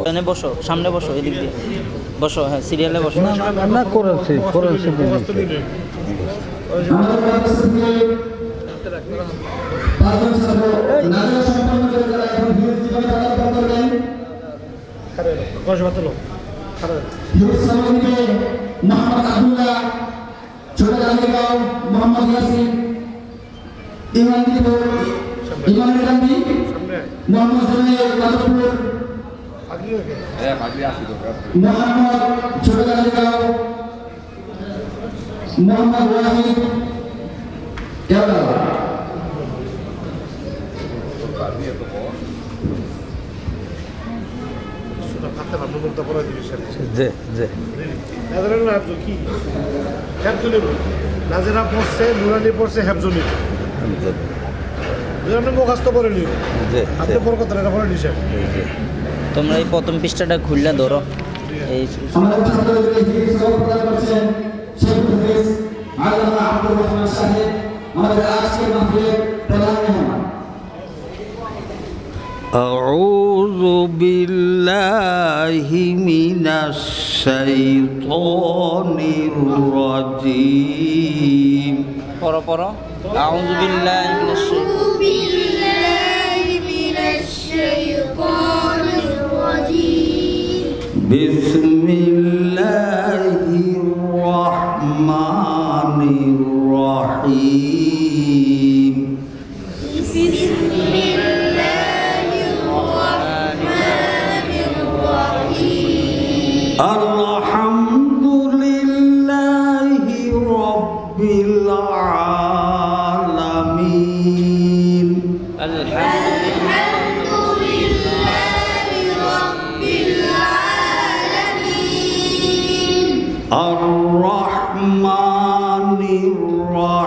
এখানে বসো সামনে বসো এদিক দিয়ে। বসো হ্যাঁ সিরিয়ালে বসো। না করেছি মোহাম্মদ আবদুল্লাহ ছোট গান্ধীগাঁও মোহাম্মদ ইয়াসিন ইমান ইমান গান্ধী মোহাম্মদ জমির কাদরপুর মোহাম্মদ ছোট গান্ধীগাঁও মোহাম্মদ ওয়াহিদ যে নাজেরা পড়ছে নুরানি পড়ছে হেফজুলি আপনি মুখাস্ত করে নিন যে আপনি বড় কথা এটা পড়ে নিছেন তোমরা এই প্রথম পৃষ্ঠাটা খুললে ধরো এই আমাদের ছাত্রদেরকে হিফজ সহ প্রদান করছেন শেখুল হাফিজ আল্লামা আব্দুর রহমান সাহেব আমাদের আজকের মাহফিলের প্রধান মেহমান أعوذ بالله من الشيطان الرجيم পড়ো পড়ো। আউযু বিল্লাহি মিনাশ শাইতানির রাজিম বিসমিল্লাহির রহমানির রহিম। الرحمن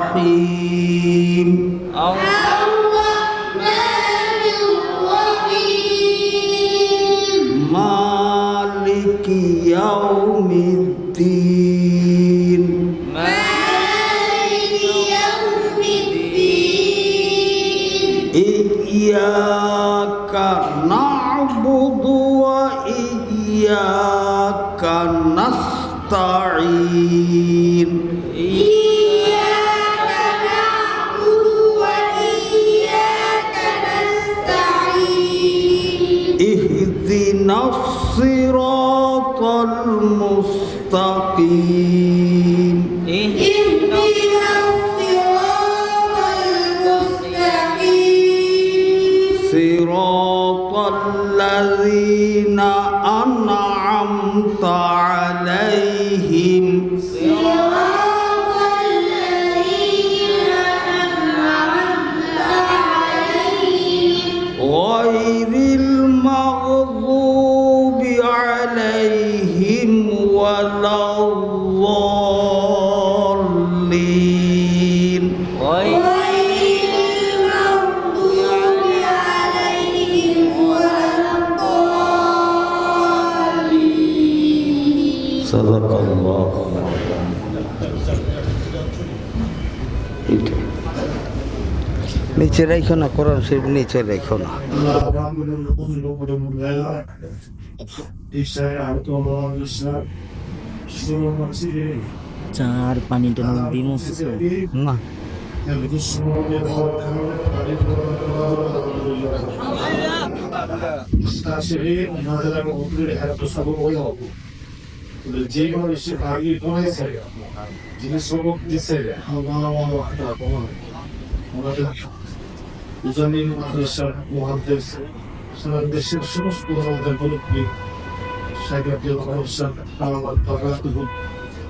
الرحيم الرحمن الرحيم مالك يوم الدين مالك يوم الدين إياك نعبد وإياك نستعين إياك نعبد وإياك نستعين. اهدنا الصراط المستقيم. اهدنا الصراط المستقيم. صراط الذين أنعمت عليهم. الضالين ওই غير المغضوب عليهم ولا الضالين صدق الله নিচে রেখো না কোরআন শরীফ নিচে রেখো না চার পানিটা নদী না। সারা দেশের সমস্ত আমার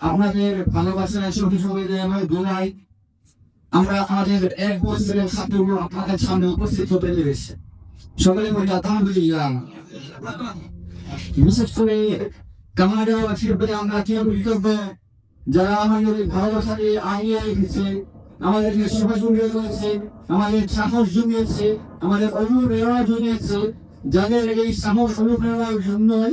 আপনাদের ভালোবাসায় সঙ্গে সঙ্গে যে আমার দোলাই আমরা আমাদের এক বছরের ছাত্রগুলো আপনাদের সামনে উপস্থিত হতে পেরেছে। সকলে বলি, আলহামদুলিল্লাহ। বিশেষ করে কামারা শিল্পে আমরা কেউ করব? যারা আমাদের এই ভালোবাসাকে আইনিয়ে রেখেছে, আমাদেরকে সেবা জুগিয়ে রয়েছে আমাদের সাহস জুগিয়েছে, আমাদের অনুপ্রেরণা জুগিয়েছে, যাদের এই সাহস অনুপ্রেরণার জন্যই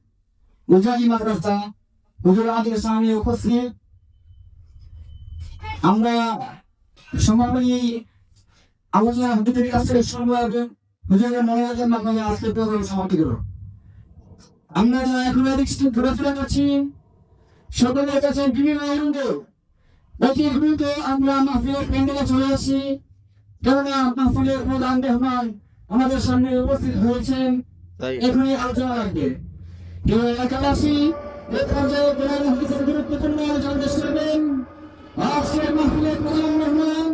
মুজাহি মাদ্রাসা হুজুর আদির সামনে উপস্থিত। আমরা সমাপনী আলোচনা হতে থেকে আসছে সময় হুজুরের মনোরঞ্জন মাধ্যমে আজকে প্রোগ্রাম সমাপ্তি করো আমরা যারা এখন এদিকে ঘোরাফেরা করছি সকলের কাছে বিভিন্ন আনন্দ। এটির বিরুদ্ধে আমরা মাহফিলের প্যান্ডেলে চলে আসি। কেননা মাহফিলের প্রধান মেহমান আমাদের সামনে উপস্থিত হয়েছেন। এখনই আলোচনা রাখবে কেউ এলাকাবাসী এ পর্যায়ে আজকের মাহফিলের প্রধান মেহমান